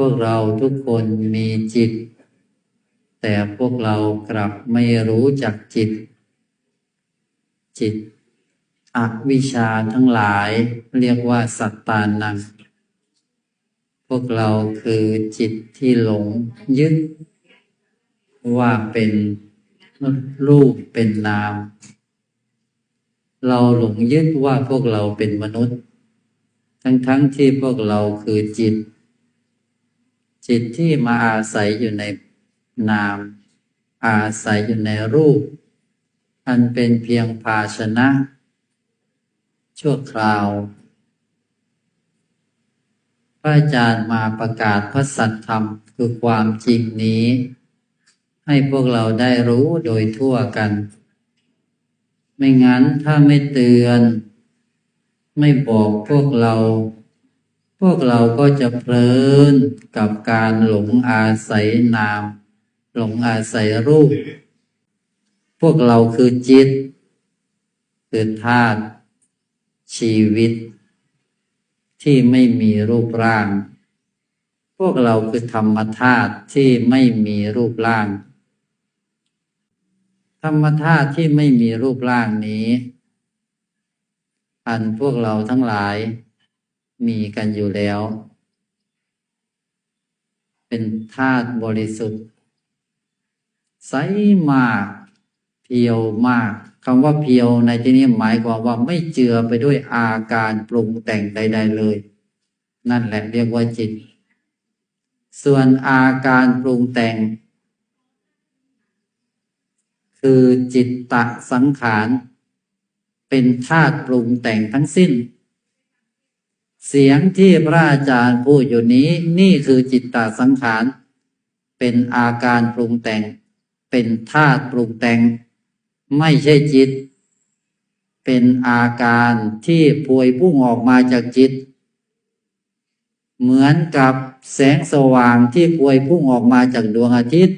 พวกเราทุกคนมีจิต แต่พวกเรากลับไม่รู้จักจิต จิตอวิชาทั้งหลายเรียกว่าสัตตานังพวกเราคือจิตที่หลงยึด ว่าเป็นรูปเป็นนาม เราหลงยึดว่าพวกเราเป็นมนุษย์ ทั้งๆทที่พวกเราคือจิต จิตที่มาอาศัยอยู่ในนาม อาศัยอยู่ในรูป อันเป็นเพียงภาชนะ ชั่วคราว พระอาจารย์มาประกาศพระสัจธรรมคือความจริงนี้ ให้พวกเราได้รู้โดยทั่วกัน ไม่งั้นถ้าไม่เตือน ไม่บอกพวกเรา พวกเราก็จะเพลินกับการหลงอาศัยนาม หลงอาศัยรูป พวกเราคือจิต คือธาตุชีวิต ที่ไม่มีรูปร่าง พวกเราคือธรรมธาตุที่ไม่มีรูปร่าง ธรรมธาตุที่ไม่มีรูปร่างนี้ อันพวกเราทั้งหลาย มีกันอยู่แล้ว เป็นธาตุบริสุทธิ์ ใสมาก เพียวมากคำว่าเพียวในที่นี้หมายความว่าไม่เจือไปด้วยอาการปรุงแต่งใด ๆเลย นั่นแหละเรียกว่าจิต ส่วนอาการปรุงแต่ง คือจิตตะสังขาร เป็นธาตุปรุงแต่งทั้งสิ้น เสียงที่พระอาจารย์พูดอยู่นี้นี่คือจิตตสังขาร เป็นอาการปรุงแต่ง เป็นธาตุปรุงแต่ง ไม่ใช่จิต เป็นอาการที่พวยพุ่งออกมาจากจิต เหมือนกับแสงสว่างที่พวยพุ่งออกมาจากดวงอาทิตย์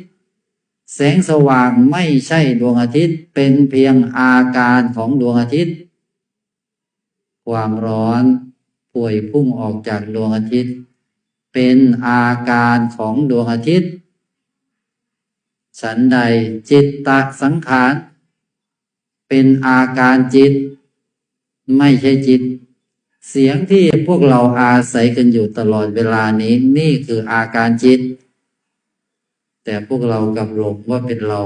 แสงสว่างไม่ใช่ดวงอาทิตย์ เป็นเพียงอาการของดวงอาทิตย์ ความร้อน พวยพุ่งออกจากดวงอาทิตย์ เป็นอาการของดวงอาทิตย์ฉันใดจิตตสังขาร เป็นอาการจิต ไม่ใช่จิต เสียงที่พวกเราอาศัยกันอยู่ตลอดเวลานี้นี่คืออาการจิต แต่พวกเรากับหลงว่าเป็นเรา